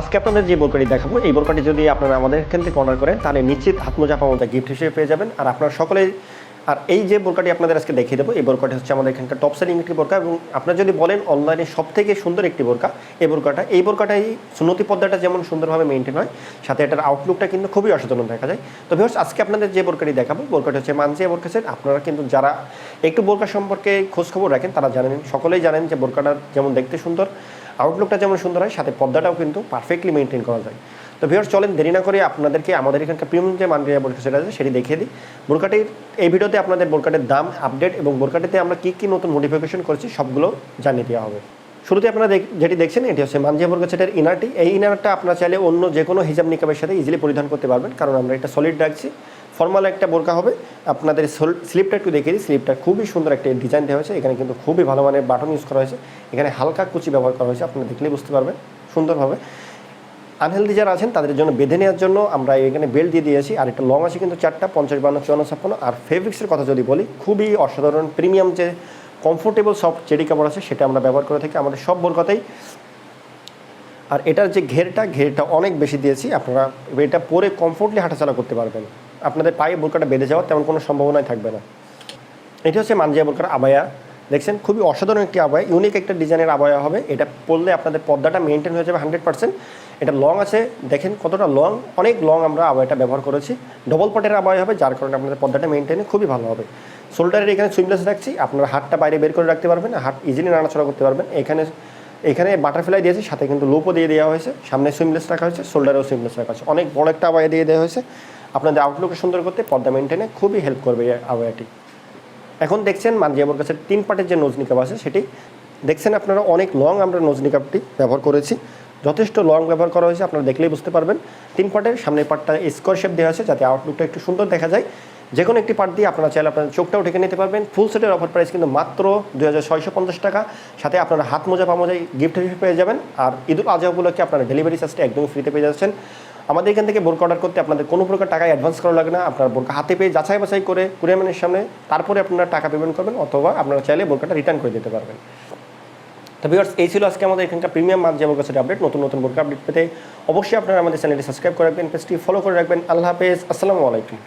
আজকে আপনাদের যে বোরকাটি দেখাবো, এই বোরকাটি যদি আপনারা আমাদের এখান থেকে অর্ডার করেন, তাহলে নিশ্চিত হাতমোজা পামোজা গিফট হিসেবে পেয়ে যাবেন। আর আপনারা সকলেই, আর এই যে বোরকাটি আপনাদের আজকে দেখিয়ে দেবো, এই বোরকাটি হচ্ছে আমাদের এখানকার টপ সেলিং একটি বোরকা এবং আপনারা যদি বলেন অনলাইনে সব থেকে সুন্দর একটি বোরকা, এই বোরকাটা, এই বোরকাটাই সুন্নতি পদ্মাটা যেমন সুন্দরভাবে মেনটেন হয়, সাথে এটার আউটলুকটা কিন্তু খুবই অসাধারণ দেখা যায়। তো ভিউয়ার্স আজকে আপনাদের যে বোরকাটি দেখাবো, বোরকাটি হচ্ছে মানজিয়া বোরকা সেট আপনারা কিন্তু যারা একটু বোরকা সম্পর্কে খোঁজখবর রাখেন, তারা জানেন, সকলেই জানেন যে বোরকাটা যেমন দেখতে সুন্দর আউটলুকটা যেমন সুন্দর হয়, সাথে পর্দাটাও কিন্তু পারফেক্টলি মেনটেন করা যায়। তো ভিউয়ার্স চলেন দেরি না করে আপনাদেরকে, আমাদের এখানকার প্রিমিয়াম যে মানরিয়া বোরকা সেটা আছে, সেটি দেখিয়ে দিই। বোরকাটির এই ভিডিওতে আপনাদের বোরকাটির দাম আপডেট এবং বোরকাটিতে আমরা কী কী নতুন মডিফিকেশন করেছি, সবগুলো জানিয়ে দেওয়া হবে। শুরুতে আপনারা যেটি দেখছেন, এটি হচ্ছে মানজিয়া বোরকা সেটের ইনারটি এই ইনারটা আপনারা চাইলে অন্য যে কোনো হিজাব নিকাবের সাথে ইজিলি পরিধান করতে পারবেন, কারণ আমরা এটা সলিড রাখছি। ফর্মাল একটা বোরকা হবে। আপনাদের স্লিপটা একটু দেখিয়ে দিই। স্লিপটা খুবই সুন্দর একটা ডিজাইন দেওয়া হয়েছে। এখানে কিন্তু খুবই ভালো মানের বাটন ইউজ করা হয়েছে। এখানে হালকা কুচি ব্যবহার করা হয়েছে। আপনারা দেখলেই বুঝতে পারবেন। সুন্দরভাবে। আনহেলদি যারা আছেন, তাদের জন্য বেঁধে নেওয়ার জন্য আমরা এখানে বেল্ট দিয়ে দিয়েছি। আর একটা লং আছে কিন্তু চারটা, পঞ্চাশ, বান্ন, চুয়ান্ন, ছাপ্পান্ন। আর ফেব্রিক্সের কথা যদি বলি, খুবই অসাধারণ প্রিমিয়াম যে কমফোর্টেবল সফট চেরি কাপড় আছে, সেটা আমরা ব্যবহার করে থাকি আমাদের সব বোরকাতেই। আর এটার যে ঘেরটা ঘেরটা অনেক বেশি দিয়েছি। আপনারা এটা পরে কমফোর্টলি হাঁটাচলা করতে পারবেন। আপনাদের পায়ে বোরকাটা বেঁধে যাওয়ার তেমন কোনো সম্ভাবনাই থাকবে না। এটি হচ্ছে মানজিয়া বোরকার আবায়া। দেখছেন, খুবই অসাধারণ একটি আবায়া ইউনিক একটা ডিজাইনের আবায়া হবে। এটা পড়লে আপনাদের পর্দাটা মেনটেন হয়ে যাবে হান্ড্রেড পার্সেন্ট এটা লং আছে, দেখেন কতটা লং অনেক লং আমরা আবায়াটা ব্যবহার করেছি। ডবল পটের আবায়া হবে, যার কারণে আপনাদের পর্দাটা মেনটেনে খুবই ভালো হবে। শোল্ডারের এখানে সুইমলেস রাখছি, আপনারা হাতটা বাইরে বের করে রাখতে পারবেন, হাত ইজিলি নাড়াচড়া করতে পারবেন। এখানে এখানে বাটারফ্লাই দিয়েছি, সাথে কিন্তু লোপও দিয়ে দেওয়া হয়েছে। সামনে সুইমলেস রাখা হয়েছে শোল্ডারেও সুইমলেস রাখা হয়েছে। অনেক বড় একটা আবায়া দিয়ে দেওয়া হয়েছে। আপনাদের আউটলুকে সুন্দর করতে পর্দা মেনটেনে খুবই হেল্প করবে এই আবায়াটি এখন দেখছেন মানজিয়াবর কাছে তিন পার্টের যে নোজ নিকাপ আছে সেটি। দেখছেন আপনারা অনেক লং আমরা নোজ নিকাপটি ব্যবহার করেছি। যথেষ্ট লং ব্যবহার করা হয়েছে, আপনারা দেখলেই বুঝতে পারবেন। তিন পার্টের সামনের পার্টটা স্কোয়ার শেপ দেওয়া আছে যাতে আউটলুকটা একটু সুন্দর দেখা যায়। যে কোনো একটি পার্ট দিয়ে আপনারা চাইলে আপনার চোখটাও ঢেকে নিতে পারবেন। ফুল সেটের অফার প্রাইস কিন্তু মাত্র দুই হাজার ছয়শো পঞ্চাশ টাকা। সাথে আপনারা হাত মোজা, পা মোজাই গিফট হিসেবে পেয়ে যাবেন। আর ঈদুল আজহা উপলক্ষে আপনারা ডেলিভারি চার্জটা একদমই ফ্রিতে পেয়ে যাচ্ছেন। আমাদের এখান থেকে বোরকা অর্ডার করতে আপনাদের কোনো প্রকার টাকা অ্যাডভান্স করা লাগে না। আপনার বোরকা হাতে পেয়ে যাচাই বাছাই করে কুরিয়ামের সামনে তারপরে আপনারা টাকা পেমেন্ট করবেন অথবা আপনারা চাইলে বোরকাটা রিটার্ন করে দিতে পারবেন। তো ভিউয়ার্স এই ছিল আজকে আমাদের এখানকার প্রিমিয়াম মাছ যেমন কাছে আপডেট নতুন নতুন বোরকা আপডেট পেতে। অবশ্যই আপনারা আমাদের চ্যানেলটি সাবস্ক্রাইব করে রাখবেন পেজটি ফলো করে রাখবেন। আল্লাহ হাফেজ, আসসালামু আলাইকুম।